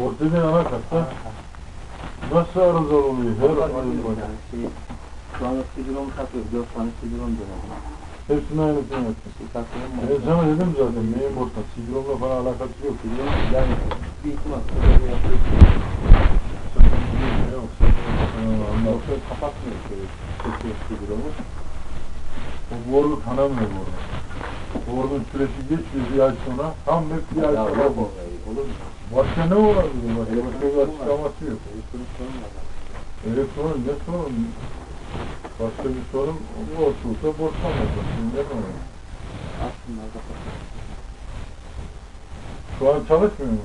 Ortada ana katta nasıl arızalı oluyor her Onlar ayın başı. yani şey, şu anda sidron takıyoruz. Dört tane sidron dönüyor. Hepsini aynısını yaptım. Şey takıyorum. Ben sana dedim zaten neyin borsa, sidronla falan alakası yok. Sidron yani bir ihtimal böyle yapıyoruz. Sen biliyorsun ya, sen- sen anlarsın. Yoksa kapatmıyor şeyi. Çekiyor sidronu. O boru tanımıyor boru. Borunun süresi geçiyor bir ay sonra, tam hep bir ay sonra yok. Olur mu? Başka ne olabilir? Başka bir açıklaması yok. Sorun. Elektronun ne sorun? Başka bir sorun borçluysa borçlanmaz. Şimdi ne var? Aslında. Şu an çalışmıyor mu?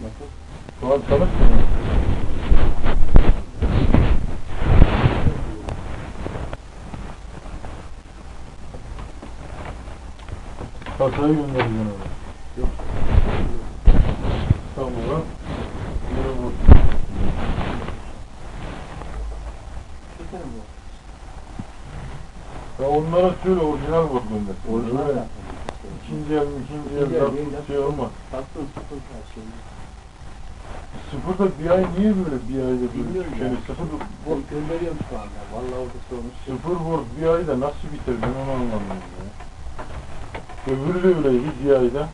Nasıl? Şu an çalışmıyor mu? Kasayı göndereceğim. Yok. İstanbul'a. Yine bu. Süper mi? Ya onlara söyle orijinal bot gönder. Orijinal zaten. İkinci el, ikinci el, el değil şey olmaz. Baktın sıfır her şey. Sıfırda bir ay niye böyle bir ayda böyle Bilmiyorum ya. Sıfır, Bol gönderiyorum şu anda. Vallahi orada sormuş. sıfır bot bir ayda nasıl biter ben onu anlamıyorum ya. Öbürü de öyleydi bir ayda.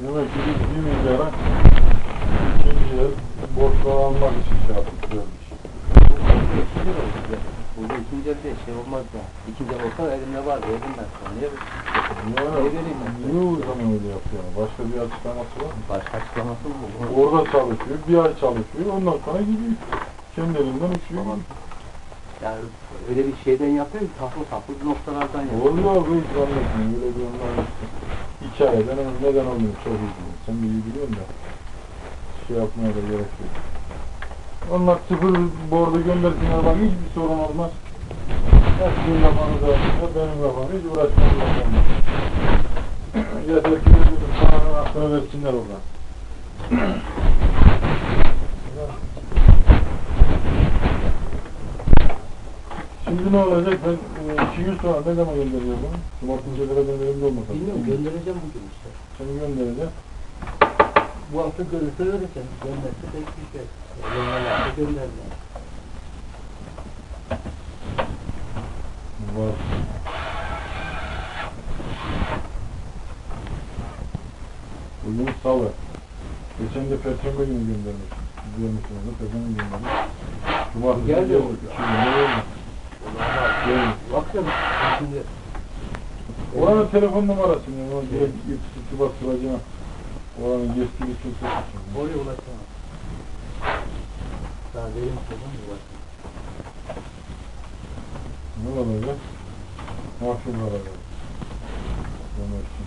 Demek ki biz bir milyara ikinci almak için şey yaptık görmüş. Burada ikinci elde şey olmaz ya. İkinci olsa elimde var. Verdim ben sana. Niye? Niye, vereyim ben? niye o zaman öyle yapıyor? Başka bir açıklaması var mı? Başka açıklaması mı? Orada çalışıyor, bir ay çalışıyor, ondan sonra gidiyor. Kendi elinden uçuyor. Tamam. Yani öyle bir şeyden yapıyor ki tatlı tatlı noktalardan yapıyor. Oluyor bu anlatmıyor. Öyle bir onlar. Hikayeden neden olmuyor çok iyi biliyorsun. Sen iyi biliyorsun da. Şey yapmaya da gerek yok. Onlar sıfır bordu göndersinler bak hiçbir sorun olmaz. Hepsinin kafanı da benim kafam hiç uğraşmam lazım. Yeter ki dedim sana aklını versinler oradan. Şimdi ne olacak? Ben e, gün sonra ne zaman göndereceğim bunu? Cumartesi kadar benim elimde olmasa. Bilmiyorum göndereceğim bugün işte. Seni göndereceğim. Bu hafta görürse öğreteceğim. Gönderse tek bir şey. Gönderlerse gönderler. Var. Bugün salı. Geçen de perşembe günü göndermiş. Görmüşsünüz de perşembe göndermiş. Cumartesi Geldi geldi. o. İki gün ne oldu? Geldi. Baksana şimdi Oranın telefon numarası ne? O direkt irtibatı bastıracağım. Oranın kimse için. oraya ulaşamam. Daha verim sorun ulaşamam. Ne olacak? Mahkum olacak. Demek ki.